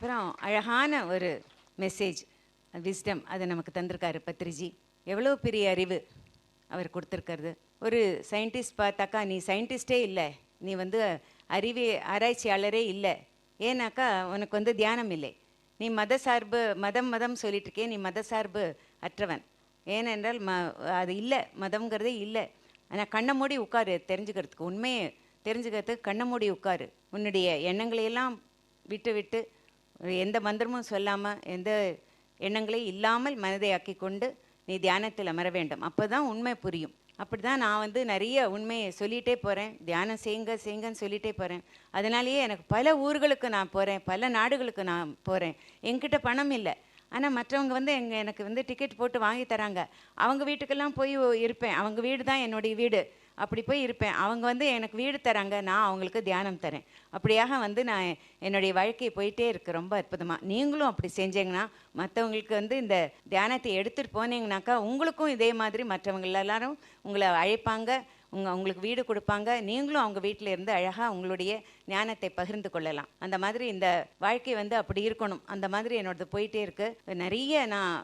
அப்புறம் அழகான ஒரு மெசேஜ் விஸ்டம் அதை நமக்கு தந்திருக்காரு பத்ரிஜி. எவ்வளோ பெரிய அறிவு அவர் கொடுத்துருக்கிறது. ஒரு சயின்டிஸ்ட் பார்த்தாக்கா நீ சயின்டிஸ்டே இல்லை. நீ வந்து அறிவி ஆராய்ச்சியாளரே இல்லை. ஏன்னாக்கா உனக்கு வந்து தியானம் இல்லை. நீ மத சார்பு மதம் மதம் சொல்லிட்டு இருக்கே நீ மத சார்பு அற்றவன். ஏனென்றால் ம அது இல்லை மதம்ங்கிறதே இல்லை. ஆனால் கண்ணை மூடி உட்காரு தெரிஞ்சுக்கிறதுக்கு. உண்மையை தெரிஞ்சுக்கிறதுக்கு கண்ணை மூடி உட்காரு. உன்னுடைய எண்ணங்களையெல்லாம் விட்டு விட்டு எந்த மந்திரமும் சொல்லாமல் எந்த எண்ணங்களையும் இல்லாமல் மனதை ஆக்கி கொண்டு நீ தியானத்தில் அமர வேண்டும். அப்போ தான் உண்மை புரியும். அப்படி தான் நான் வந்து நிறைய உண்மையை சொல்லிகிட்டே போகிறேன் தியானம் செய்யுங்க செய்யுங்கன்னு சொல்லிகிட்டே போகிறேன் அதனாலேயே எனக்கு பல ஊர்களுக்கு நான் போகிறேன் பல நாடுகளுக்கு நான் போகிறேன் என்கிட்ட பணம் இல்லை. ஆனால் மற்றவங்க வந்து எங்கள் எனக்கு வந்து டிக்கெட் போட்டு வாங்கி தராங்க. அவங்க வீட்டுக்கெல்லாம் போய் இருப்பேன். அவங்க வீடு தான் என்னுடைய வீடு. அப்படி போய் இருப்பேன். அவங்க வந்து எனக்கு வீடு தராங்க நான் அவங்களுக்கு தியானம் தரேன். அப்படியாக வந்து நான் என்னுடைய வாழ்க்கை போயிட்டே இருக்கு. ரொம்ப அற்புதமாக நீங்களும் அப்படி செஞ்சீங்கன்னா மற்றவங்களுக்கு வந்து இந்த தியானத்தை எடுத்துகிட்டு போனீங்கனாக்கா உங்களுக்கும் இதே மாதிரி மற்றவங்க எல்லாரும் உங்களை அழைப்பாங்க. உங்க உங்களுக்கு வீடு கொடுப்பாங்க. நீங்களும் அவங்க வீட்டில் இருந்து அழகாக உங்களுடைய ஞானத்தை பகிர்ந்து கொள்ளலாம். அந்த மாதிரி இந்த வாழ்க்கை வந்து அப்படி இருக்கணும். அந்த மாதிரி என்னோடது போயிட்டே இருக்கு. நிறைய நான்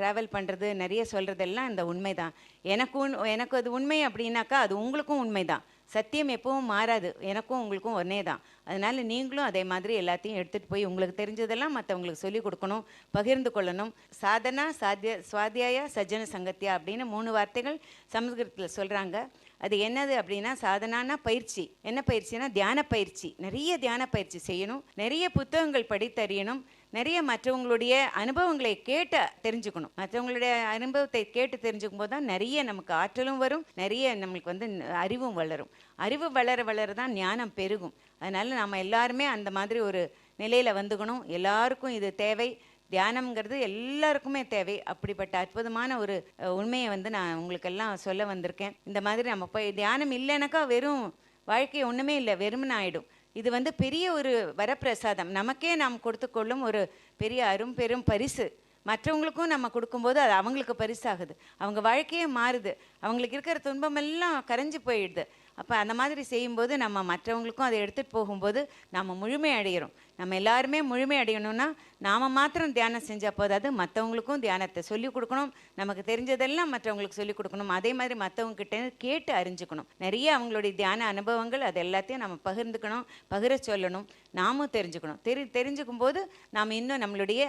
ட்ராவல் பண்ணுறது நிறைய சொல்கிறதெல்லாம் இந்த உண்மை தான் எனக்கு எனக்கு அது உண்மை அப்படின்னாக்கா அது உங்களுக்கும் உண்மை தான் சத்தியம் எப்பவும் மாறாது. எனக்கும் உங்களுக்கும் ஒன்றே தான். அதனால் நீங்களும் அதே மாதிரி எல்லாத்தையும் எடுத்துகிட்டு போய் உங்களுக்கு தெரிஞ்சதெல்லாம் மற்றவங்களுக்கு சொல்லிக் கொடுக்கணும் பகிர்ந்து கொள்ளணும். சாதனா சாத்திய சுவாத்தியாயா சஜ்ஜன சங்கத்தியா அப்படின்னு மூணு வார்த்தைகள் சமஸ்கிருதத்தில் சொல்கிறாங்க அது என்னது அப்படின்னா சாதனானா பயிற்சி. என்ன பயிற்சினா தியான பயிற்சி. நிறைய தியான பயிற்சி செய்யணும். நிறைய புத்தகங்கள் படித்தறியணும். நிறைய மற்றவங்களுடைய அனுபவங்களை கேட்டு தெரிஞ்சுக்கணும். மற்றவங்களுடைய அனுபவத்தை கேட்டு தெரிஞ்சுக்கும் போது தான் நிறைய நமக்கு ஆற்றலும் வரும். நிறைய நம்மளுக்கு வந்து அறிவும் வளரும். அறிவு வளர வளர தான் ஞானம் பெருகும். அதனால் நம்ம எல்லாருமே அந்த மாதிரி ஒரு நிலையில் வந்துக்கணும். எல்லாருக்கும் இது தேவை. தியானம்ங்கிறது எல்லாருக்குமே தேவை. அப்படிப்பட்ட அற்புதமான ஒரு உண்மையை வந்து நான் உங்களுக்கெல்லாம் சொல்ல வந்திருக்கேன். இந்த மாதிரி நம்ம போய் தியானம் இல்லைனாக்கா வெறும் வாழ்க்கை ஒன்றுமே இல்லை. வெறுமனே ஆகிடும் இது வந்து பெரிய ஒரு வரப்பிரசாதம். நமக்கே நாம் கொடுத்துக்கொள்ளும் ஒரு பெரிய அரும் பெரும் பரிசு. மற்றவங்களுக்கும் நம்ம கொடுக்கும்போது அது அவங்களுக்கு பரிசாகுது. அவங்க வாழ்க்கையே மாறுது. அவங்களுக்கு இருக்கிற துன்பமெல்லாம் கரைஞ்சு போயிடுது. அப்போ அந்த மாதிரி செய்யும்போது நம்ம மற்றவங்களுக்கும் அதை எடுத்துகிட்டு போகும்போது நம்ம முழுமை அடைகிறோம் நம்ம எல்லாருமே முழுமை அடையணும்னா நாம் மாத்திரம் தியானம் செஞ்சால் போதாது. மற்றவங்களுக்கும் தியானத்தை சொல்லிக் கொடுக்கணும். நமக்கு தெரிஞ்சதெல்லாம் மற்றவங்களுக்கு சொல்லிக் கொடுக்கணும். அதே மாதிரி மற்றவங்க கிட்ட கேட்டு அறிஞ்சுக்கணும். நிறைய அவங்களுடைய தியான அனுபவங்கள் அது எல்லாத்தையும் நம்ம பகிர்ந்துக்கணும் பகிர சொல்லணும். நாமும் தெரிஞ்சுக்கணும். தெரி தெரிஞ்சுக்கும் போது நாம் இன்னும் நம்மளுடைய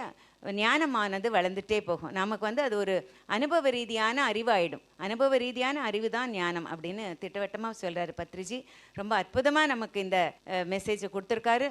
ஞானமானது வளர்ந்துட்டே போகும். நமக்கு வந்து அது ஒரு அனுபவ ரீதியான அறிவாயிடும். அனுபவ ரீதியான அறிவு தான் ஞானம் அப்படின்னு திட்டவட்டமாக சொல்கிறாரு பத்ரிஜி. ரொம்ப அற்புதமாக நமக்கு இந்த மெசேஜை கொடுத்துருக்காரு.